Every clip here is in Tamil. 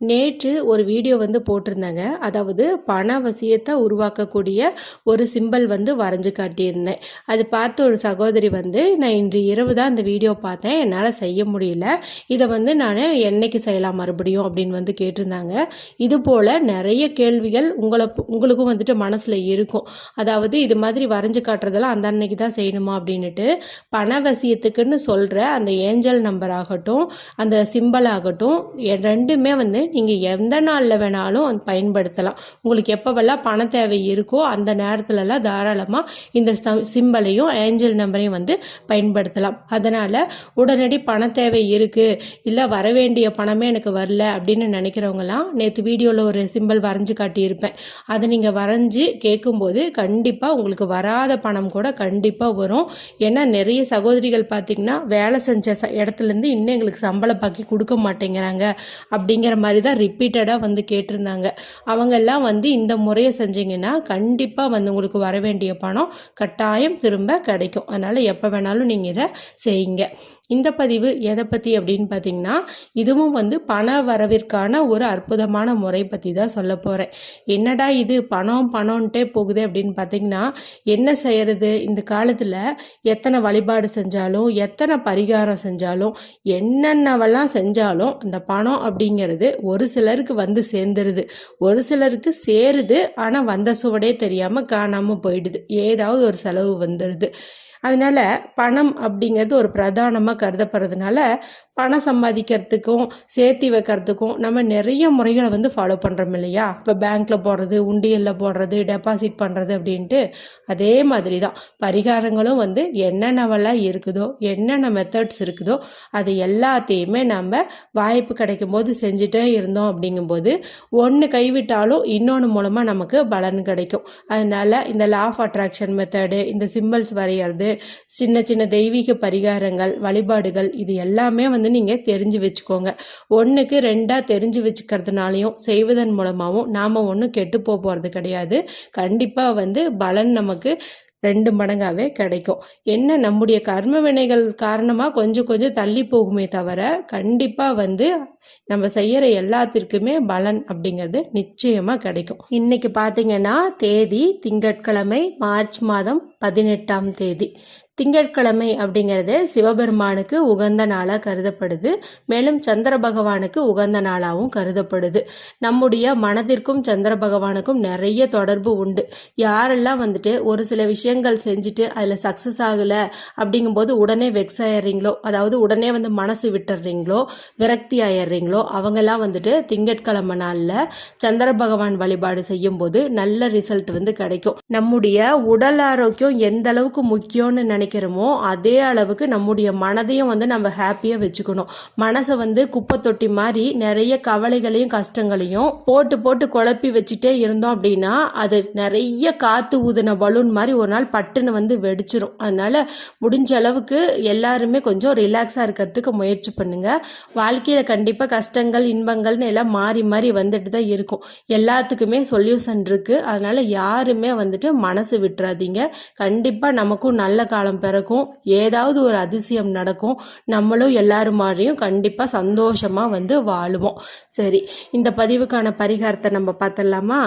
நேற்று ஒரு வீடியோ வந்து போட்டிருந்தேங்க. அதாவது பண வசியத்தை உருவாக்கக்கூடிய ஒரு சிம்பல் வந்து வரைஞ்சு காட்டியிருந்தேன். அது பார்த்த ஒரு சகோதரி வந்து நான் இன்று இரவு தான் அந்த வீடியோ பார்த்தேன். என்னால் செய்ய முடியல. இதை வந்து நான் என்னைக்கு செய்யலாம் மறுபடியும்? அப்படின்னு வந்து கேட்டிருந்தாங்க. இது போல் நிறைய கேள்விகள் உங்களை உங்களுக்கும் வந்துட்டு மனசில் இருக்கும். அதாவது இது மாதிரி வரைஞ்சு காட்டுறதெல்லாம் அந்த அன்னைக்கு தான் செய்யணுமா அப்படின்னுட்டு பணவசியத்துக்குன்னு சொல்கிற அந்த ஏஞ்சல் நம்பர் ஆகட்டும் அந்த சிம்பல் ஆகட்டும் ரெண்டுமே வந்து நீங்கள் எந்த நாளில் வேணாலும் பயன்படுத்தலாம். உங்களுக்கு எப்போவெல்லாம் பண தேவை இருக்கோ அந்த நேரத்துலலாம் தாராளமாக இந்த சிம்பலையும் ஏஞ்சல் நம்பரையும் வந்து பயன்படுத்தலாம். அதனால் உடனடி பண தேவை இருக்குது இல்லை வர வேண்டிய பணமே எனக்கு வரல அப்படின்னு நினைக்கிறவங்கலாம் நேற்று வீடியோவில் ஒரு சிம்பல் வரைஞ்சு காட்டியிருப்பேன். அதை நீங்கள் வரைஞ்சி கேட்கும்போது கண்டிப்பாக உங்களுக்கு வராத பணம் கூட கண்டிப்பாக வரும். ஏன்னா நிறைய சகோதரிகள் பார்த்திங்கன்னா வேலை செஞ்ச ச இடத்துலேருந்து இன்னும் எங்களுக்கு சம்பளம் பாக்கி கொடுக்க மாட்டேங்கிறாங்க அப்படிங்கிற மாதிரி தான் ரிப்பீட்டடாக வந்து கேட்டிருந்தாங்க. அவங்கெல்லாம் வந்து இந்த முறையை செஞ்சீங்கன்னா கண்டிப்பாக வந்து உங்களுக்கு வர வேண்டிய பணம் கட்டாயம் திரும்ப கிடைக்கும். அதனால் எப்போ வேணாலும் நீங்கள் இதை செய்யுங்க. இந்த பதிவு எதை பற்றி அப்படின்னு பார்த்தீங்கன்னா இதுவும் வந்து பண வரவிற்கான ஒரு அற்புதமான முறை பற்றி தான் சொல்ல போகிறேன் என்னடா இது? பணம் பணம்ன்ட்டே போகுது அப்படின்னு பார்த்தீங்கன்னா என்ன செய்கிறது இந்த காலத்தில் எத்தனை வழிபாடு செஞ்சாலும் எத்தனை பரிகாரம் செஞ்சாலும் என்னென்னவெல்லாம் செஞ்சாலும் அந்த பணம் அப்படிங்கிறது ஒரு சிலருக்கு வந்து சேர்ந்துருது. ஒரு சிலருக்கு சேருது ஆனால் வந்த சுவடே தெரியாமல் காணாமல் போயிடுது. ஏதாவது ஒரு செலவு வந்துடுது அதனால் பணம் அப்படிங்கிறது ஒரு பிரதானமாக கருதப்படுறதுனால பணம் சம்பாதிக்கிறதுக்கும் சேர்த்தி வைக்கிறதுக்கும் நம்ம நிறைய முறைகளை வந்து ஃபாலோ பண்ணுறோம் இல்லையா? இப்போ பேங்க்கில் போடுறது உண்டியலில் போடுறது டெபாசிட் பண்ணுறது அப்படின்ட்டு அதே மாதிரி தான் பரிகாரங்களும் வந்து என்னென்னவெல்லாம் இருக்குதோ என்னென்ன மெத்தட்ஸ் இருக்குதோ அது எல்லாத்தையுமே நம்ம வாய்ப்பு கிடைக்கும் போது செஞ்சுட்டே இருந்தோம் அப்படிங்கும்போது ஒன்று கைவிட்டாலும் இன்னொன்று மூலமாக நமக்கு பலன் கிடைக்கும். அதனால இந்த லா ஆஃப் அட்ராக்ஷன் மெத்தடு இந்த சிம்பிள்ஸ் வரைகிறது சின்ன சின்ன தெய்வீக பரிகாரங்கள் வழிபாடுகள் இது எல்லாமே வந்து நீங்கள் தெரிஞ்சு வச்சுக்கோங்க. ஒன்றுக்கு ரெண்டாக தெரிஞ்சு வச்சுக்கிறதுனாலையும் செய்வதன் மூலமாகவும் நாம் ஒன்றும் கெட்டு போகிறது கிடையாது. கண்டிப்பாக வந்து பலன் நமக்கு ரெண்டு மடங்காகவே கிடைக்கும். என்ன? நம்முடைய கர்ம வினைகள் காரணமாக கொஞ்சம் கொஞ்சம் தள்ளி போகுமே தவிர கண்டிப்பாக வந்து நம்ம செய்கிற எல்லாத்திற்குமே பலன் அப்படிங்கிறது நிச்சயமாக கிடைக்கும். இன்னைக்கு பார்த்தீங்கன்னா தேதி திங்கட்கிழமை மார்ச் மாதம் பதினெட்டாம் தேதி. திங்கட்கிழமை அப்படிங்கிறது சிவபெருமானுக்கு உகந்த நாளாக கருதப்படுது. மேலும் சந்திர பகவானுக்கு உகந்த நாளாகவும் கருதப்படுது. நம்முடைய மனதிற்கும் சந்திர பகவானுக்கும் நிறைய தொடர்பு உண்டு. யாரெல்லாம் வந்துட்டு ஒரு சில விஷயங்கள் செஞ்சுட்டு அதில் சக்ஸஸ் ஆகலை அப்படிங்கும்போது உடனே வெக்ஸ் ஆயிடுறீங்களோ அதாவது உடனே வந்து மனசு விட்டுறீங்களோ விரக்தி ஆயிடுறீங்களோ அவங்கெல்லாம் வந்துட்டு திங்கட்கிழமை நாளில் சந்திர பகவான் வழிபாடு செய்யும்போது நல்ல ரிசல்ட் வந்து கிடைக்கும். நம்முடைய உடல் ஆரோக்கியம் எந்த அளவுக்கு முக்கியம்னு நினைக்கிறோமோ அதே அளவுக்கு நம்முடைய மனதையும் வந்து நம்ம ஹாப்பியாக வச்சுக்கணும். மனசை வந்து குப்பை தொட்டி மாதிரி நிறைய கவலைகளையும் கஷ்டங்களையும் போட்டு போட்டு குழப்பி வச்சுட்டே இருந்தோம் அப்படின்னா அது நிறைய காற்று ஊதின பலூன் மாதிரி ஒரு நாள் பட்டுன்னு வந்து வெடிச்சிரும். அதனால் முடிஞ்ச அளவுக்கு எல்லாருமே கொஞ்சம் ரிலாக்ஸாக இருக்கிறதுக்கு முயற்சி பண்ணுங்கள் வாழ்க்கையில் கண்டிப்பாக கஷ்டங்கள் இன்பங்கள்னு எல்லாம் மாறி மாறி வந்துட்டு தான் இருக்கும். எல்லாத்துக்குமே சொல்யூஷன் இருக்குது அதனால் யாருமே வந்துட்டு மனசு விட்டுறாதீங்க. கண்டிப்பாக நமக்கும் நல்ல காலம் பிறக்கும். ஏதாவது ஒரு அதிசயம் நடக்கும். நம்மளும் எல்லாரும் மாதிரியும் கண்டிப்பாக சந்தோஷமாக வந்து வாழுவோம். சரி இந்த பதிவுக்கான பரிகாரத்தை நம்ம பார்த்துடலாமா?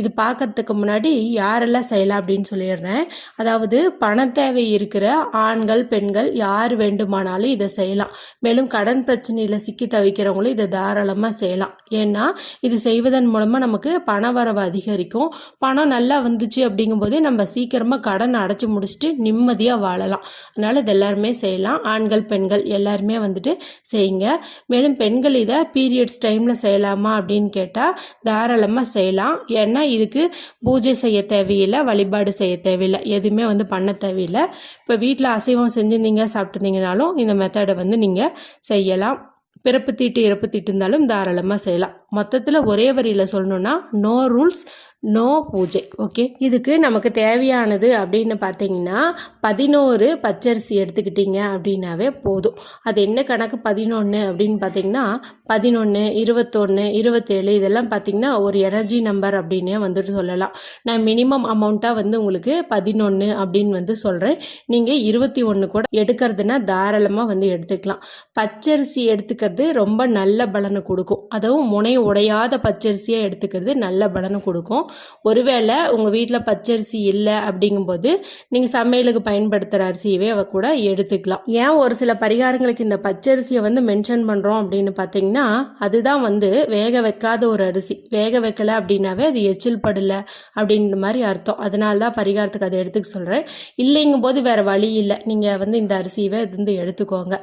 இது பார்க்கறதுக்கு முன்னாடி யாரெல்லாம் செய்யலாம் அப்படின்னு சொல்லிடுறேன். அதாவது பண தேவை இருக்கிற ஆண்கள் பெண்கள் யார் வேண்டுமானாலும் இதை செய்யலாம். மேலும் கடன் பிரச்சனையில் சிக்கி தவிக்கிறவங்களும் இதை தாராளமாக செய்யலாம். ஏன்னா இது செய்வதன் மூலமாக நமக்கு பண வரவு அதிகரிக்கும். பணம் நல்லா வந்துச்சு அப்படிங்கும்போதே நம்ம சீக்கிரமாக கடன் அடைச்சி முடிச்சுட்டு நிம்மதியாக வாழலாம். அதனால் இது எல்லாருமே செய்யலாம். ஆண்கள் பெண்கள் எல்லாருமே வந்துட்டு செய்யுங்க. மேலும் பெண்கள் இதை பீரியட்ஸ் டைமில் செய்யலாமா அப்படின்னு கேட்டால் தாராளமாக செய்யலாம். ஏன்னா இதுக்கு பூஜை செய்ய தேவையில்லை வழிபாடு செய்ய தேவையில்லை. எதுவுமே வந்து பண்ண தேவையில்லை. இப்போ வீட்டில் அசைவம் செஞ்சுருந்தீங்க சாப்பிட்டுருந்தீங்கனாலும் இந்த மெத்தடை வந்து நீங்கள் செய்யலாம். பிறப்பு தீட்டு இறப்பு தீட்டு இருந்தாலும் தாராளமாக செய்யலாம். மொத்தத்தில் ஒரே வரியில் சொல்லணுன்னா no rules no puja okay இதுக்கு நமக்கு தேவையானது அப்படின்னு பார்த்தீங்கன்னா பதினோரு பச்சரிசி எடுத்துக்கிட்டீங்க அப்படின்னாவே போதும். அது என்ன கணக்கு பதினொன்று அப்படின்னு பார்த்தீங்கன்னா பதினொன்று இருபத்தொன்று இருபத்தேழு இதெல்லாம் பார்த்தீங்கன்னா ஒரு எனர்ஜி நம்பர் அப்படின்னே வந்துட்டு சொல்லலாம். நான் மினிமம் அமௌண்ட்டாக வந்து உங்களுக்கு பதினொன்று அப்படின்னு வந்து சொல்கிறேன் நீங்கள் இருபத்தி ஒன்று கூட எடுக்கிறதுனா தாராளமாக வந்து எடுத்துக்கலாம். பச்சரிசி எடுத்துக்கிறது ரொம்ப நல்ல பலனை கொடுக்கும். அதுவும் முனை உடையாத பச்சரிசியாக எடுத்துக்கிறது நல்ல பலனை கொடுக்கும். ஒருவேளை உங்கள் வீட்டில் பச்சரிசி இல்லை அப்படிங்கும்போது நீங்கள் சமையலுக்கு பயன்படுத்துகிற அரிசியவே அவ கூட எடுத்துக்கலாம். ஏன் ஒரு சில பரிகாரங்களுக்கு இந்த பச்சரிசியை வந்து மென்ஷன் பண்ணுறோம் அப்படின்னு பார்த்தீங்கன்னா அதுதான் வந்து வேக வைக்காத ஒரு அரிசி. வேக வைக்கல அப்படின்னாவே அது எச்சில் படல அப்படின்ற மாதிரி அர்த்தம். அதனால தான் பரிகாரத்துக்கு அதை எடுத்துக்க சொல்கிறேன் இல்லைங்கும் போது வேறு வழி இல்லை. நீங்கள் வந்து இந்த அரிசியவே இது வந்து எடுத்துக்கோங்க.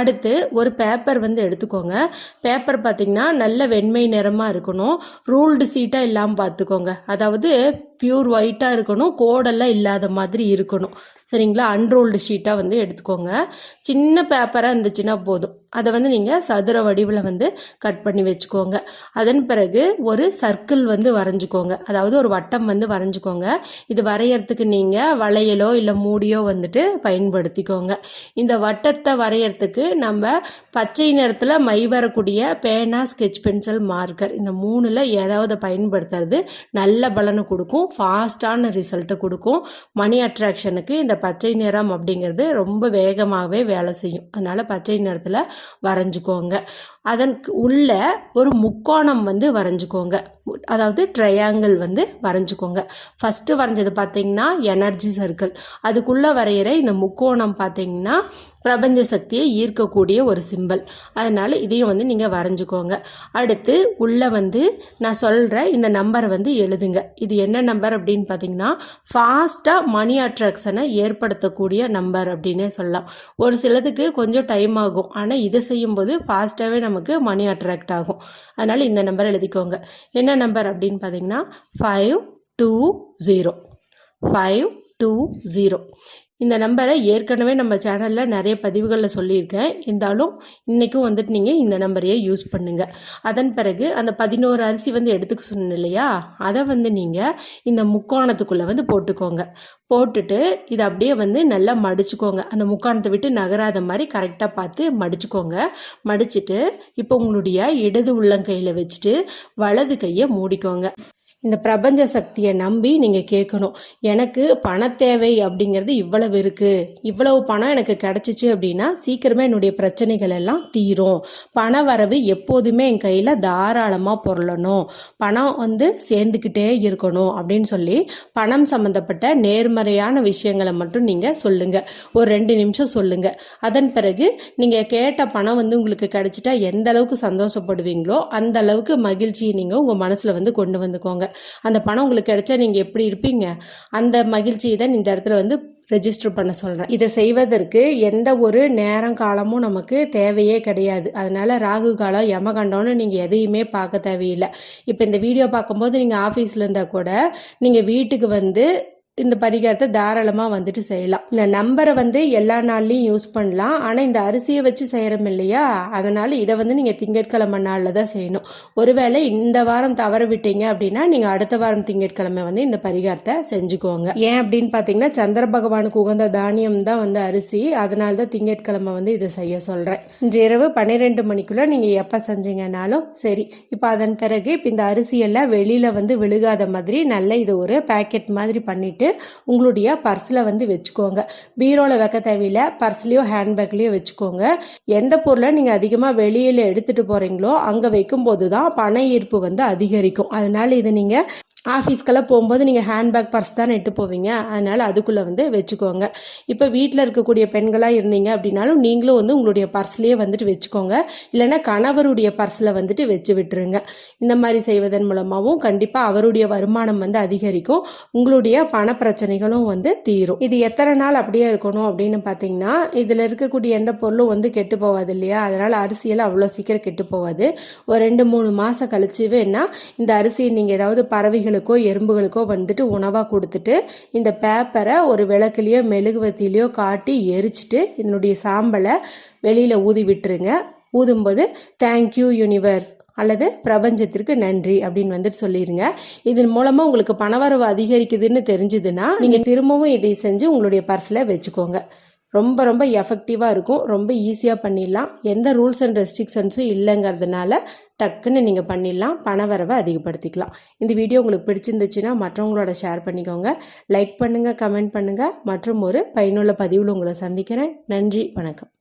அடுத்து ஒரு பேப்பர் வந்து எடுத்துக்கோங்க. பேப்பர் பார்த்திங்கன்னா நல்ல வெண்மை நிறமாக இருக்கணும். ரூல்டு சீட்டாக இல்லாமல் பார்த்துக்கோங்க அதாவது பியூர் ஒயிட்டாக இருக்கணும் கோடெல்லாம் இல்லாத மாதிரி இருக்கணும். சரிங்களா? அன்ரோல்டு ஷீட்டாக வந்து எடுத்துக்கோங்க. சின்ன பேப்பராக இருந்துச்சுன்னா போதும். அதை வந்து நீங்கள் சதுர வடிவில் வந்து கட் பண்ணி வச்சுக்கோங்க. அதன் பிறகு ஒரு சர்க்கிள் வந்து வரைஞ்சிக்கோங்க. அதாவது ஒரு வட்டம் வந்து வரைஞ்சிக்கோங்க. இது வரையறதுக்கு நீங்கள் வளையலோ இல்லை மூடியோ வந்துட்டு பயன்படுத்திக்கோங்க. இந்த வட்டத்தை வரையறதுக்கு நம்ம பச்சை நிறத்தில் மை வரக்கூடிய பேனா ஸ்கெச் பென்சில் மார்க்கர் இந்த மூணில் ஏதாவது பயன்படுத்துறது நல்ல பலனை கொடுக்கும். ஃபாஸ்டான ரிசல்ட்டை கொடுக்கும். மணி அட்ராக்ஷனுக்கு இந்த பச்சை நிறம் அப்படிங்கிறது ரொம்ப வேகமாகவே வேலை செய்யும். அதனால் பச்சை நிறத்தில் வரைஞ்சிக்கோங்க. அதற்கு உள்ள ஒரு முக்கோணம் வந்து வரைஞ்சிக்கோங்க. அதாவது ட்ரையாங்கிள் வந்து வரைஞ்சிக்கோங்க. ஃபஸ்ட்டு வரைஞ்சது பார்த்தீங்கன்னா எனர்ஜி சர்க்கிள் அதுக்குள்ளே வரைகிற இந்த முக்கோணம் பார்த்தீங்கன்னா பிரபஞ்ச சக்தியை ஈர்க்கக்கூடிய ஒரு சிம்பல் அதனால் இதையும் வந்து நீங்கள் வரைஞ்சிக்கோங்க. அடுத்து உள்ளே வந்து நான் சொல்கிற இந்த நம்பரை வந்து எழுதுங்க. இது என்ன நம்பர் அப்படின்னு பார்த்தீங்கன்னா ஃபாஸ்ட்டாக மணி அட்ராக்ஷனை ஏற்படுத்தக்கூடிய நம்பர் அப்படின்னே சொல்லலாம். ஒரு சிலதுக்கு கொஞ்சம் டைம் ஆகும். ஆனால் இதை செய்யும்போது ஃபாஸ்ட்டாகவே நமக்கு மணி அட்ராக்ட் ஆகும். அதனால் இந்த நம்பர் எழுதிக்கோங்க. என்ன நம்பர் அப்படின்னு பார்த்தீங்கன்னா five two zero five two zero இந்த நம்பரை ஏற்கனவே நம்ம சேனலில் நிறைய பதிவுகளில் சொல்லியிருக்கேன். இருந்தாலும் இன்றைக்கும் வந்துட்டு நீங்கள் இந்த நம்பரையே யூஸ் பண்ணுங்கள் அதன் பிறகு அந்த பதினோரு அரிசி வந்து எடுத்துக்க சொன்னேன் இல்லையா? அதை வந்து நீங்கள் இந்த முக்கோணத்துக்குள்ளே வந்து போட்டுக்கோங்க. போட்டுட்டு இதை அப்படியே வந்து நல்லா மடிச்சுக்கோங்க. அந்த முக்கோணத்தை விட்டு நகராத மாதிரி கரெக்டாக பார்த்து மடிச்சுக்கோங்க. மடிச்சுட்டு இப்போ உங்களுடைய இடது உள்ளங்கையில் வச்சுட்டு வலது கையை மூடிக்கோங்க. இந்த பிரபஞ்ச சக்தியை நம்பி நீங்கள் கேட்கணும். எனக்கு பண தேவை அப்படிங்கிறது இவ்வளவு இருக்குது இவ்வளவு பணம் எனக்கு கிடச்சிச்சு அப்படின்னா சீக்கிரமே என்னுடைய பிரச்சனைகள் எல்லாம் தீரும். பண வரவு எப்போதுமே என் கையில் தாராளமாக பொருளணும். பணம் வந்து சேர்ந்துக்கிட்டே இருக்கணும் அப்படின்னு சொல்லி பணம் சம்மந்தப்பட்ட நேர்மறையான விஷயங்களை மட்டும் நீங்கள் சொல்லுங்கள் ஒரு ரெண்டு நிமிஷம் சொல்லுங்கள் அதன் பிறகு நீங்கள் கேட்ட பணம் வந்து உங்களுக்கு கிடச்சிட்டா எந்த அளவுக்கு சந்தோஷப்படுவீங்களோ அந்த அளவுக்கு மகிழ்ச்சியை நீங்கள் உங்கள் மனசில் வந்து கொண்டு வந்துக்கோங்க. அந்த பணம் உங்களுக்கு கிடைச்சா நீங்கள் எப்படி இருப்பீங்க? அந்த மகிழ்ச்சியை தான் இந்த இடத்துல வந்து ரெஜிஸ்டர் பண்ண சொல்கிறேன் இதை செய்வதற்கு எந்த ஒரு நேரம் காலமும் நமக்கு தேவையே கிடையாது. அதனால் ராகு காலம் யமகண்டம்னு நீங்கள் எதையுமே பார்க்க தேவையில்லை. இப்போ இந்த வீடியோ பார்க்கும்போது நீங்கள் ஆஃபீஸில் இருந்தால் கூட நீங்கள் வீட்டுக்கு வந்து இந்த பரிகாரத்தை தாராளமாக வந்துட்டு செய்யலாம். இந்த நம்பரை வந்து எல்லா நாள்லையும் யூஸ் பண்ணலாம். ஆனால் இந்த அரிசியை வச்சு செய்கிறோம் இல்லையா? அதனால் இதை வந்து நீங்கள் திங்கட்கிழமை நாளில் தான் செய்யணும். ஒருவேளை இந்த வாரம் தவற விட்டீங்க அப்படின்னா நீங்கள் அடுத்த வாரம் திங்கட்கிழமை வந்து இந்த பரிகாரத்தை செஞ்சுக்கோங்க. ஏன் அப்படின்னு பார்த்தீங்கன்னா சந்திர பகவானுக்கு உகந்த தானியம் தான் வந்து அரிசி. அதனால தான் திங்கட்கிழமை வந்து இதை செய்ய சொல்கிறேன் இன்று இரவு பன்னிரெண்டு மணிக்குள்ளே நீங்கள் எப்போ செஞ்சீங்கனாலும் சரி. இப்போ அதன் பிறகு இப்போ இந்த அரிசியெல்லாம் வெளியில் வந்து விழுகாத மாதிரி நல்ல இது ஒரு பேக்கெட் மாதிரி பண்ணிவிட்டு பண்ணிவிட்டு உங்களுடைய பர்ஸில் வந்து வச்சுக்கோங்க. பீரோவில் வைக்க தேவையில்ல. பர்ஸ்லேயோ ஹேண்ட்பேக்லேயோ வச்சுக்கோங்க. எந்த பொருளை நீங்கள் அதிகமாக வெளியில் எடுத்துகிட்டு போகிறீங்களோ அங்கே வைக்கும்போது தான் பண ஈர்ப்பு வந்து அதிகரிக்கும். அதனால் இதை நீங்கள் ஆஃபீஸ்க்கெல்லாம் போகும்போது நீங்கள் ஹேண்ட்பேக் பர்ஸ் தான் நெட்டு போவீங்க. அதனால் அதுக்குள்ளே வந்து வச்சுக்கோங்க. இப்போ வீட்டில் இருக்கக்கூடிய பெண்களாக இருந்தீங்க அப்படின்னாலும் நீங்களும் வந்து உங்களுடைய பர்ஸ்லேயே வந்துட்டு வச்சுக்கோங்க. இல்லைன்னா கணவருடைய பர்ஸில் வந்துட்டு வச்சு விட்டுருங்க. இந்த மாதிரி செய்வதன் மூலமாகவும் கண்டிப்பாக அவருடைய வருமானம் வந்து அதிகரிக்கும். உங்களுடைய பண பிரச்சனைகளும் வந்து தீரும். இது எத்தனை நாள் அப்படியே இருக்கணும் அப்படின்னு பார்த்தீங்கன்னா இதில் இருக்கக்கூடிய எந்த பொருளும் வந்து கெட்டு போகாது இல்லையா? அதனால் அரிசியெல்லாம் அவ்வளோ சீக்கிரம் கெட்டு போவாது. ஒரு ரெண்டு மூணு மாதம் கழிச்சு வேணா இந்த அரிசியை நீங்கள் ஏதாவது பறவைகளுக்கோ எறும்புகளுக்கோ வந்துட்டு உணவாக கொடுத்துட்டு இந்த பேப்பரை ஒரு விளக்குலேயோ மெழுகுவத்திலையோ காட்டி எரிச்சிட்டு இதனுடைய சாம்பலை வெளியில் ஊதி விட்டுருங்க. ஊதும்போது தேங்க்யூ யூனிவர்ஸ் அல்லது பிரபஞ்சத்திற்கு நன்றி அப்படின்னு வந்துட்டு சொல்லிடுங்க இதன் மூலமாக உங்களுக்கு பணவரவு அதிகரிக்குதுன்னு தெரிஞ்சுதுன்னா நீங்கள் திரும்பவும் இதை செஞ்சு உங்களுடைய பர்ஸில் வச்சுக்கோங்க. ரொம்ப ரொம்ப எஃபெக்டிவாக இருக்கும். ரொம்ப ஈஸியாக பண்ணிடலாம். எந்த ரூல்ஸ் அண்ட் ரெஸ்ட்ரிக்ஷன்ஸும் இல்லைங்கிறதுனால டக்குன்னு நீங்கள் பண்ணிடலாம். பணவரவை அதிகப்படுத்திக்கலாம். இந்த வீடியோ உங்களுக்கு பிடிச்சிருந்துச்சுன்னா மற்றவங்களோட ஷேர் பண்ணிக்கோங்க. லைக் பண்ணுங்கள் கமெண்ட் பண்ணுங்கள் மற்றும் ஒரு பயனுள்ள பதிவில் உங்களை சந்திக்கிறேன். நன்றி வணக்கம்.